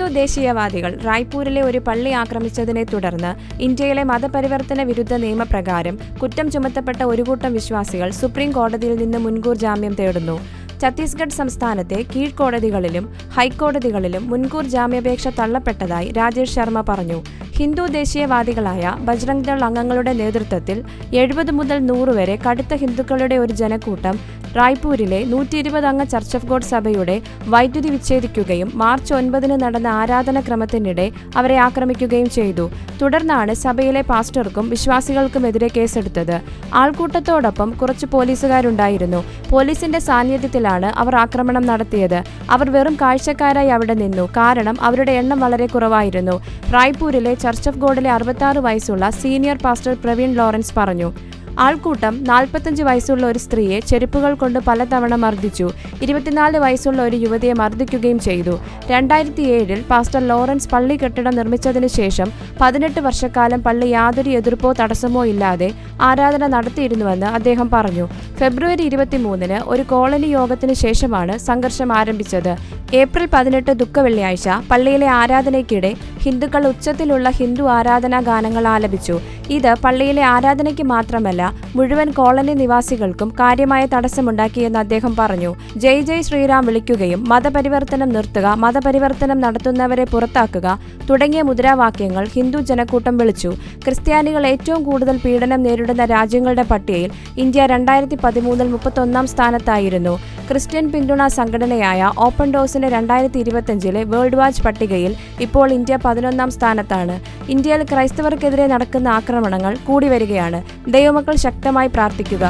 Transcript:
ഹിന്ദു ദേശീയവാദികൾ റായ്പൂരിലെ ഒരു പള്ളി ആക്രമിച്ചതിനെ തുടർന്ന് ഇന്ത്യയിലെ മതപരിവർത്തന വിരുദ്ധ നിയമപ്രകാരം കുറ്റം ചുമത്തപ്പെട്ട ഒരു കൂട്ടം വിശ്വാസികൾ സുപ്രീം കോടതിയിൽ നിന്ന് മുൻകൂർ ജാമ്യം തേടുന്നു. ഛത്തീസ്ഗഡ് സംസ്ഥാനത്തെ കീഴ്ക്കോടതികളിലും ഹൈക്കോടതികളിലും മുൻകൂർ ജാമ്യാപേക്ഷ തള്ളപ്പെട്ടതായി രാജേഷ് ശർമ്മ പറഞ്ഞു. ഹിന്ദു ദേശീയവാദികളായ ബജ്രംഗ് ദൾ അംഗങ്ങളുടെ നേതൃത്വത്തിൽ എഴുപത് മുതൽ നൂറ് വരെ കടുത്ത ഹിന്ദുക്കളുടെ ഒരു ജനക്കൂട്ടം റായ്പൂരിലെ നൂറ്റി ഇരുപത് അംഗ ചർച്ച് ഓഫ് ഗോഡ് സഭയുടെ വൈദ്യുതി വിച്ഛേദിക്കുകയും മാർച്ച് ഒൻപതിന് നടന്ന ആരാധനക്രമത്തിനിടെ അവരെ ആക്രമിക്കുകയും ചെയ്തു. തുടർന്നാണ് സഭയിലെ പാസ്റ്റർക്കും വിശ്വാസികൾക്കുമെതിരെ കേസെടുത്തത്. ആൾക്കൂട്ടത്തോടൊപ്പം കുറച്ച് പോലീസുകാരുണ്ടായിരുന്നു. പോലീസിന്റെ സാന്നിധ്യത്തിലാണ് അവർ ആക്രമണം നടത്തിയത്. അവർ വെറും കാഴ്ചക്കാരായി അവിടെ നിന്നു. കാരണം അവരുടെ എണ്ണം വളരെ കുറവായിരുന്നു. റായ്പൂരിലെ ചർച്ച് ഓഫ് ഗോഡിലെ അറുപത്തി വയസ്സുള്ള സീനിയർ പാസ്റ്റർ പ്രവീൺ ലോറൻസ് പറഞ്ഞു ആൾക്കൂട്ടം നാൽപ്പത്തഞ്ച് വയസ്സുള്ള ഒരു സ്ത്രീയെ ചെരുപ്പുകൾ കൊണ്ട് പലതവണ മർദ്ദിച്ചു. ഇരുപത്തിനാല് വയസ്സുള്ള ഒരു യുവതിയെ മർദ്ദിക്കുകയും ചെയ്തു. രണ്ടായിരത്തി ഏഴിൽ പാസ്റ്റർ ലോറൻസ് പള്ളി കെട്ടിടം നിർമ്മിച്ചതിനു ശേഷം പതിനെട്ട് വർഷക്കാലം പള്ളി യാതൊരു എതിർപ്പോ തടസ്സമോ ഇല്ലാതെ ആരാധന നടത്തിയിരുന്നുവെന്ന് അദ്ദേഹം പറഞ്ഞു. ഫെബ്രുവരി ഇരുപത്തിമൂന്നിന് ഒരു കോളനി യോഗത്തിന് ശേഷമാണ് സംഘർഷം ആരംഭിച്ചത്. ഏപ്രിൽ പതിനെട്ട് ദുഃഖവെള്ളിയാഴ്ച പള്ളിയിലെ ആരാധനയ്ക്കിടെ ഹിന്ദുക്കൾ ഉച്ചത്തിലുള്ള ഹിന്ദു ആരാധനാ ഗാനങ്ങൾ ആലപിച്ചു. ഇത് പള്ളിയിലെ ആരാധനയ്ക്ക് മാത്രമല്ല മുഴുവൻ കോളനി നിവാസികൾക്കും കാര്യമായ തടസ്സമുണ്ടാക്കിയെന്ന് അദ്ദേഹം പറഞ്ഞു. ജയ് ജയ് ശ്രീറാം വിളിക്കുകയും മതപരിവർത്തനം നിർത്തുക മതപരിവർത്തനം നടത്തുന്നവരെ പുറത്താക്കുക തുടങ്ങിയ മുദ്രാവാക്യങ്ങൾ ഹിന്ദു ജനക്കൂട്ടം വിളിച്ചു. ക്രിസ്ത്യാനികൾ ഏറ്റവും കൂടുതൽ പീഡനം നേരിടുന്ന രാജ്യങ്ങളുടെ പട്ടികയിൽ ഇന്ത്യ രണ്ടായിരത്തി പതിമൂന്നിൽ മുപ്പത്തൊന്നാം സ്ഥാനത്തായിരുന്നു. ക്രിസ്ത്യൻ പിന്തുണ സംഘടനയായ ഓപ്പൺ ഡോസിന്റെ രണ്ടായിരത്തി ഇരുപത്തിയഞ്ചിലെ വേൾഡ് വാച്ച് പട്ടികയിൽ ഇപ്പോൾ ഇന്ത്യ പതിനൊന്നാം സ്ഥാനത്താണ്. ഇന്ത്യയിൽ ക്രൈസ്തവർക്കെതിരെ നടക്കുന്ന ആക്രമണങ്ങൾ കൂടി വരികയാണ്. ദൈവമക്കൾ ശക്തമായി പ്രാർത്ഥിക്കുക.